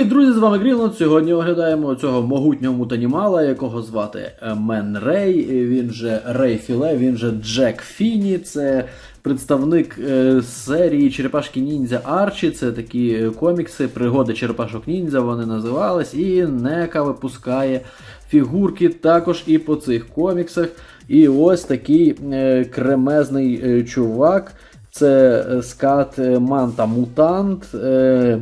Привіт, друзі! З вами Грінланд. Сьогодні оглядаємо цього могутнього мутанімала, якого звати е, Мен Рей. Він же Рей Філе, він же Джек Фіні. Це представник е, серії Черепашки Ніндзя Арчі. Це такі е, комікси, пригоди Черепашок Ніндзя вони називались. І Нека випускає фігурки також і по цих коміксах. І ось такий кремезний чувак. Це скат Манта Мутант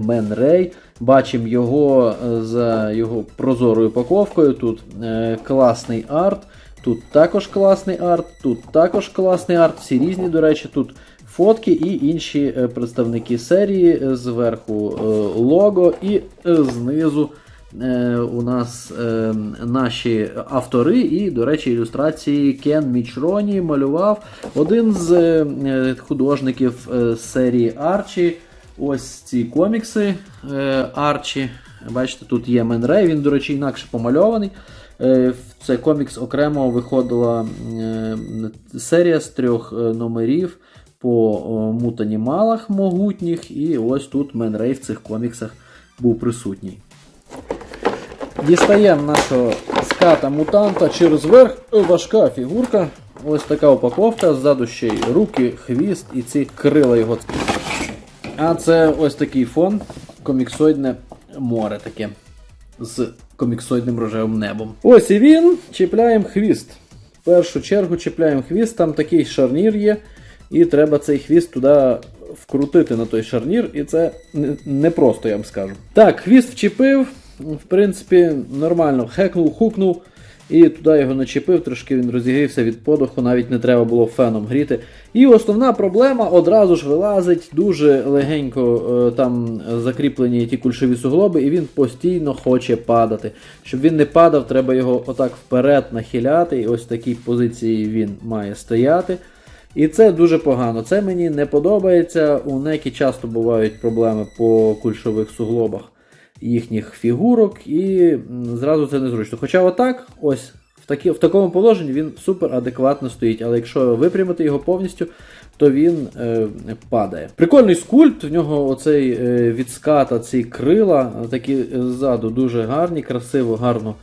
Мен Рей. Бачимо його е, за його прозорою упаковкою. Тут е, класний арт, тут також класний арт, тут також класний арт. Всі різні, до речі, тут фотки і інші е, представники серії. Зверху е, лого і е, знизу. У нас е, наші автори, і, до речі, ілюстрації Кен Мічроні малював один з е, художників е, серії Арчі. Ось ці комікси е, Арчі. Бачите, тут є Мен Рей, він, до речі, інакше помальований. Е, в Цей комікс окремо виходила е, серія з трьох е, номерів по мутанімалах могутніх, і ось тут Мен Рей в цих коміксах був присутній. Дістаємо нашого ската мутанта через верх. Важка фігурка. Ось така упаковка. Ззаду ще й руки, хвіст і ці крила його. А це ось такий фон. Коміксоїдне море таке. З коміксоїдним рожевим небом. Ось і він. Чіпляємо хвіст. В першу чергу чіпляємо хвіст, там такий шарнір є. І треба цей хвіст туди вкрутити на той шарнір, і це не- непросто, я вам скажу. Так, хвіст вчепив, в принципі, нормально хекнув, хукнув. І туди його начепив, трошки він розігрівся від подуху, навіть не треба було феном гріти. І основна проблема одразу ж вилазить, дуже легенько е, там закріплені ті кульшові суглоби, і він постійно хоче падати. Щоб він не падав, треба його отак вперед нахиляти, і ось в такій позиції він має стояти. І це дуже погано. Це мені не подобається. У некі часто бувають проблеми по кульшових суглобах їхніх фігурок, і зразу це незручно. Хоча отак, ось в, такі, в такому положенні він супер адекватно стоїть, але якщо випрямити його повністю, то він е, падає. Прикольний скульпт, в нього оцей е, відската, ці крила, такі ззаду дуже гарні, красиво, гарно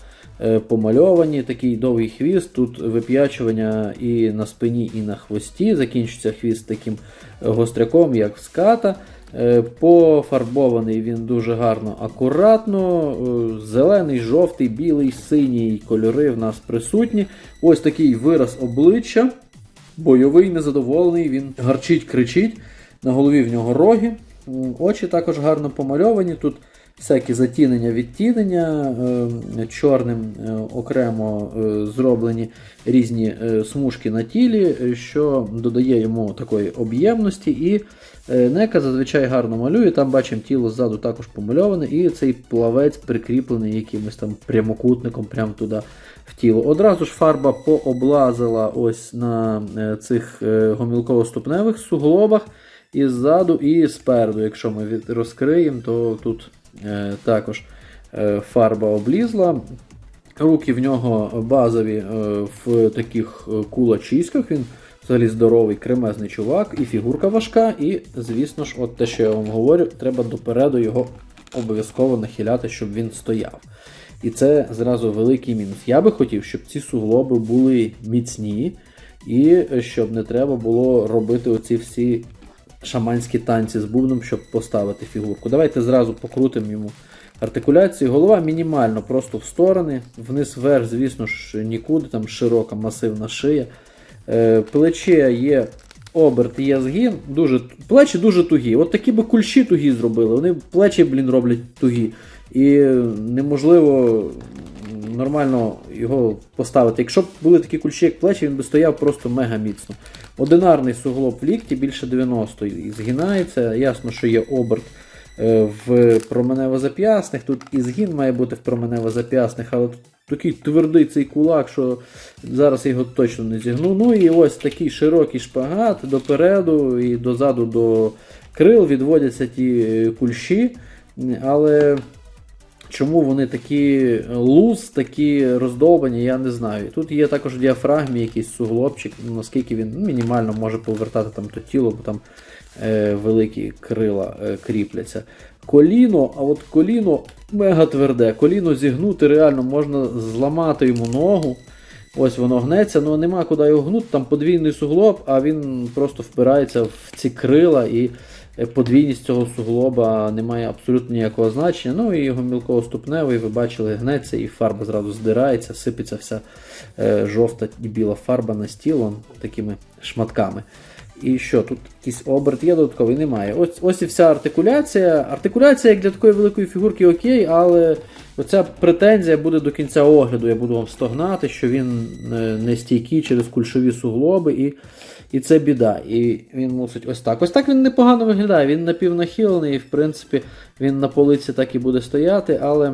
е, помальовані, такий довгий хвіст, тут вип'ячування і на спині, і на хвості. Закінчується хвіст таким е, гостряком, як в ската. Е, Пофарбований він дуже гарно, акуратно. Е, Зелений, жовтий, білий, синій кольори в нас присутні. Ось такий вираз обличчя. Бойовий, незадоволений, він гарчить, кричить. На голові в нього роги. Очі також гарно помальовані. Тут всякі затінення, відтінення, е, чорним е, окремо е, зроблені різні смужки на тілі, що додає йому такої об'ємності. І нека зазвичай гарно малює. Там бачимо тіло ззаду також помальоване, і цей плавець прикріплений якимось там прямокутником прямо туди в тіло. Одразу ж фарба пооблазила ось на цих гомілково-ступневих суглобах. І ззаду, і спереду. Якщо ми розкриємо, то тут також е, фарба облізла. Руки в нього базові е, в таких е, кулачиськах. Він взагалі здоровий, кремезний чувак, і фігурка важка. І, звісно ж, от те, що я вам говорю, треба допереду його обов'язково нахиляти, щоб він стояв. І це зразу великий мінус. Я би хотів, щоб ці суглоби були міцні, і е, щоб не треба було робити оці всі шаманські танці з бубном, щоб поставити фігурку. Давайте зразу покрутимо йому артикуляцію. Голова мінімально, просто в сторони, вниз вверх, звісно ж, нікуди, там широка масивна шия. Е, плече є оберт, є згін. Дуже, плечі дуже тугі. От такі би кульші тугі зробили. Вони плечі, блін, роблять тугі. І неможливо нормально його поставити. Якщо б були такі кульші, як плечі, він би стояв просто мега міцно. Одинарний суглоб в лікті більше 90 і згинається. Ясно, що є оберт е, в променево-зап'ясних. Тут і згін має бути в променево-зап'ясних, але тут такий твердий цей кулак, що зараз його точно не зігну. Ну і ось такий широкий шпагат допереду і дозаду до крил відводяться ті е, кульші. Але Чому вони такі луз, такі роздовбані, я не знаю. Тут є також в діафрагмі якийсь суглобчик, ну, наскільки він ну, мінімально може повертати там то тіло, бо там е, великі крила е, кріпляться. Коліно, а от коліно мега тверде. Коліно зігнути реально можна зламати йому ногу. Ось воно гнеться, ну нема куди його гнути, там подвійний суглоб, а він просто впирається в ці крила і е, подвійність цього суглоба не має абсолютно ніякого значення. Ну і його мілково-ступневий, ви бачили, гнеться і фарба зразу здирається, сипеться вся е, жовта і біла фарба на стіл такими шматками. І що, тут якийсь оберт є додатковий? Немає. Ось ось і вся артикуляція. Артикуляція як для такої великої фігурки окей, але оця претензія буде до кінця огляду. Я буду вам стогнати, що він е, не стійкий через кульшові суглоби, і, і це біда. І він мусить ось так. Ось так він непогано виглядає. Він напівнахилений, і в принципі він на полиці так і буде стояти, але,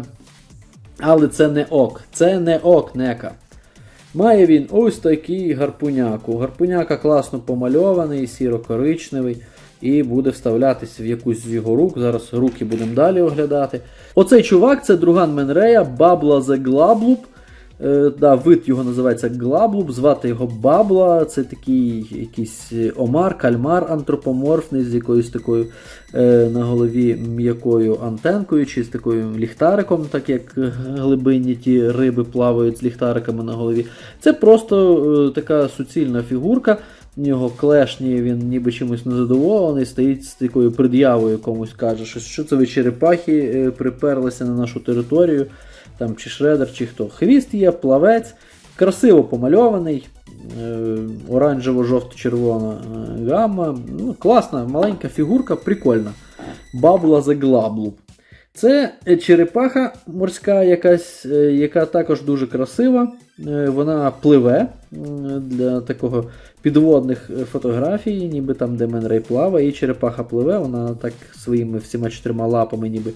але це не ок. Це не ок, нека. Має він ось такий гарпуняку. Гарпуняка класно помальований, сіро-коричневий, і буде вставлятись в якусь з його рук. Зараз руки будемо далі оглядати. Оцей чувак це друган Менрея, Бабла. Е, да, вид його називається Глаблуб, звати його Бабла. Це такий якийсь омар, кальмар антропоморфний з якоюсь такою е, на голові м'якою антенкою, чи з такою ліхтариком, так як глибинні ті риби плавають з ліхтариками на голові. Це просто е, така суцільна фігурка. В нього клешні, він ніби чимось незадоволений, стоїть з такою пред'явою комусь каже, що, що це ви черепахи е, приперлися на нашу територію там чи шредер, чи хто. Хвіст є, плавець, красиво помальований, е, оранжево-жовто-червона е, гамма. Ну, класна, маленька фігурка, прикольна. Бабла за глаблуб. Це черепаха морська, якась, е, яка також дуже красива. Вона пливе для такого підводних фотографій, ніби там, де Менрей плаває, і черепаха пливе, вона так своїми всіма чотирма лапами ніби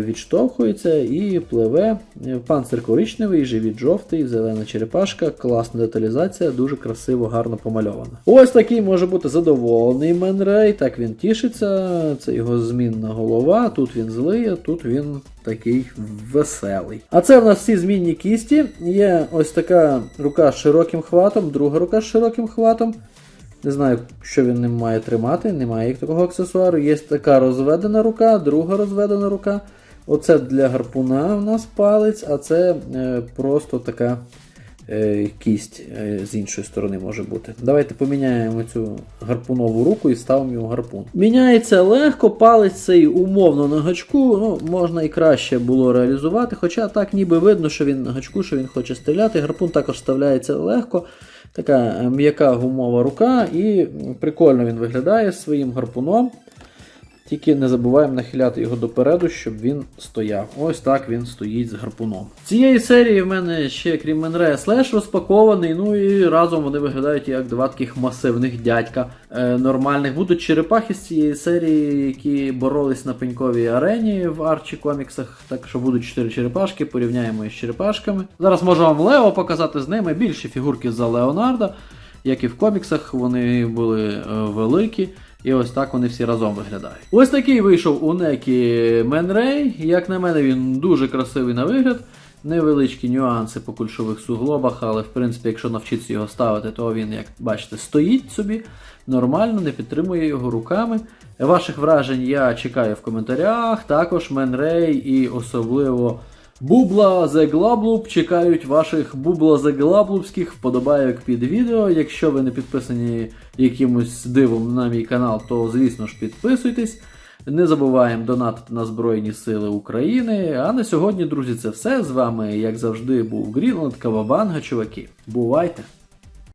відштовхується і пливе. Е, Панцир коричневий, живіт жовтий, зелена черепашка, класна деталізація, дуже красиво, гарно помальована. Ось такий може бути задоволений Менрей, так він тішиться, це його змінна голова, тут він злий, а тут він такий веселий. А це в нас всі змінні кісті. Є ось така рука з широким хватом, друга рука з широким хватом. Не знаю, що він ним має тримати, немає як такого аксесуару. Є така розведена рука, друга розведена рука. Оце для гарпуна у нас палець, а це е, просто така е, кість е, з іншої сторони може бути. Давайте поміняємо цю гарпунову руку і ставимо його гарпун. Міняється легко, палець цей умовно на гачку. Ну, можна і краще було реалізувати. Хоча так ніби видно, що він на гачку, що він хоче стріляти. Гарпун також вставляється легко. Така е, м'яка гумова рука, і прикольно він виглядає своїм гарпуном. Тільки не забуваємо нахиляти його допереду, щоб він стояв. Ось так він стоїть з гарпуном. Цієї серії в мене ще, крім Менрея, слеш розпакований. Ну і разом вони виглядають як два таких масивних дядька е, нормальних. Будуть черепахи з цієї серії, які боролись на пеньковій арені в Арчі коміксах. Так що будуть чотири черепашки, порівняємо із черепашками. Зараз можу вам Лео показати з ними більші фігурки за Леонарда. Як і в коміксах, вони були е, великі. І ось так вони всі разом виглядають. Ось такий вийшов у Некі Менрей. Як на мене, він дуже красивий на вигляд. Невеличкі нюанси по кульшових суглобах, але в принципі, якщо навчитися його ставити, то він, як бачите, стоїть собі нормально, не підтримує його руками. Ваших вражень я чекаю в коментарях. Також Менрей і особливо Бубла Glablub чекають ваших Бубла Glablubських вподобайок під відео. Якщо ви не підписані якимось дивом на мій канал, то звісно ж підписуйтесь. Не забуваємо донатити на Збройні Сили України. А на сьогодні, друзі, це все. З вами, як завжди, був Грінланд Кавабанга, чуваки. Бувайте!